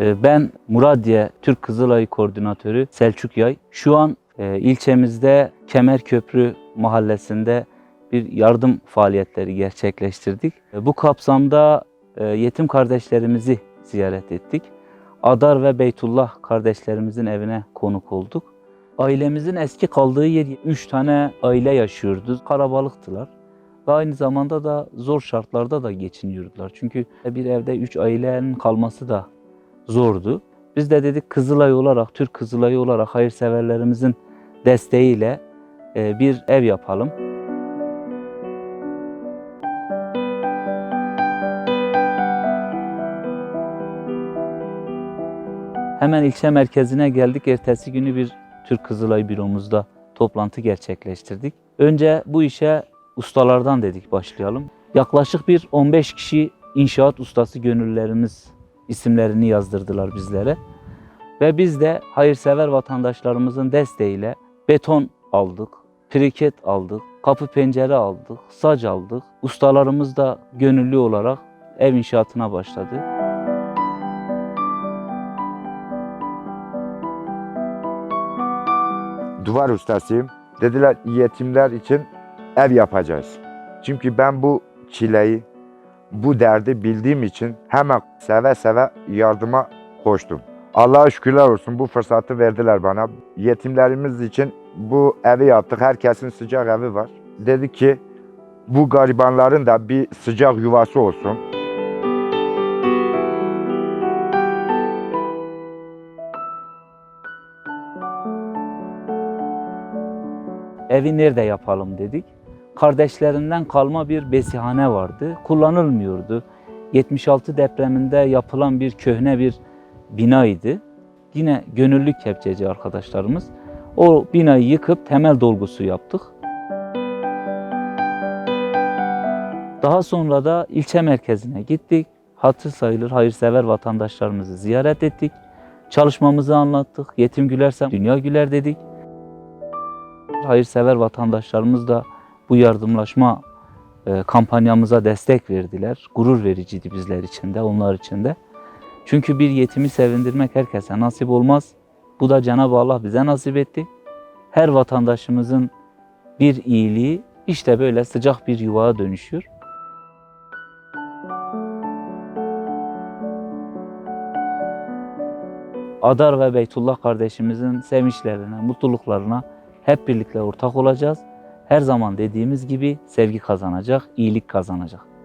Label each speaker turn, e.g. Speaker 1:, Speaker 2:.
Speaker 1: Ee, Ben Muradiye Türk Kızılayı Koordinatörü Selçuk Yay. Şu an e, ilçemizde Kemerköprü mahallesinde bir yardım faaliyetleri gerçekleştirdik. E, Bu kapsamda e, yetim kardeşlerimizi ziyaret ettik. Adar ve Beytullah kardeşlerimizin evine konuk olduk. Ailemizin eski kaldığı yer 3 tane aile yaşıyordu. Karabalıktılar. Ve aynı zamanda da zor şartlarda da geçiniyordular. Çünkü bir evde 3 ailenin kalması da zordu. Biz de dedik Kızılay olarak, Türk Kızılayı olarak hayırseverlerimizin desteğiyle e, bir ev yapalım. Hemen ilçe merkezine geldik. Ertesi günü bir Türk Kızılay büromuzda toplantı gerçekleştirdik. Önce bu işe ustalardan dedik başlayalım. Yaklaşık bir 15 kişi inşaat ustası gönüllülerimiz isimlerini yazdırdılar bizlere. Ve biz de hayırsever vatandaşlarımızın desteğiyle beton aldık, priket aldık, kapı pencere aldık, sac aldık. Ustalarımız da gönüllü olarak ev inşaatına başladı.
Speaker 2: duvar ustasıyım. Dediler yetimler için ev yapacağız. Çünkü ben bu çileyi, bu derdi bildiğim için hemen seve seve yardıma koştum. Allah'a şükürler olsun bu fırsatı verdiler bana. Yetimlerimiz için bu evi yaptık. Herkesin sıcak evi var. Dedi ki bu garibanların da bir sıcak yuvası olsun.
Speaker 1: Evi nerede yapalım dedik. Kardeşlerinden kalma bir besihane vardı. Kullanılmıyordu. 76 depreminde yapılan bir köhne bir binaydı. Yine gönüllü kepçeci arkadaşlarımız. O binayı yıkıp temel dolgusu yaptık. Daha sonra da ilçe merkezine gittik. Hatır sayılır hayırsever vatandaşlarımızı ziyaret ettik. Çalışmamızı anlattık. Yetim gülersem dünya güler dedik. Hayırsever vatandaşlarımız da bu yardımlaşma e, kampanyamıza destek verdiler. Gurur vericiydi bizler için de, onlar için de. Çünkü bir yetimi sevindirmek herkese nasip olmaz. Bu da Cenab-ı Allah bize nasip etti. Her vatandaşımızın bir iyiliği işte böyle sıcak bir yuvaya dönüşüyor. Adar ve Beytullah kardeşimizin sevinçlerine, mutluluklarına hep birlikte ortak olacağız. Her zaman dediğimiz gibi sevgi kazanacak, iyilik kazanacak.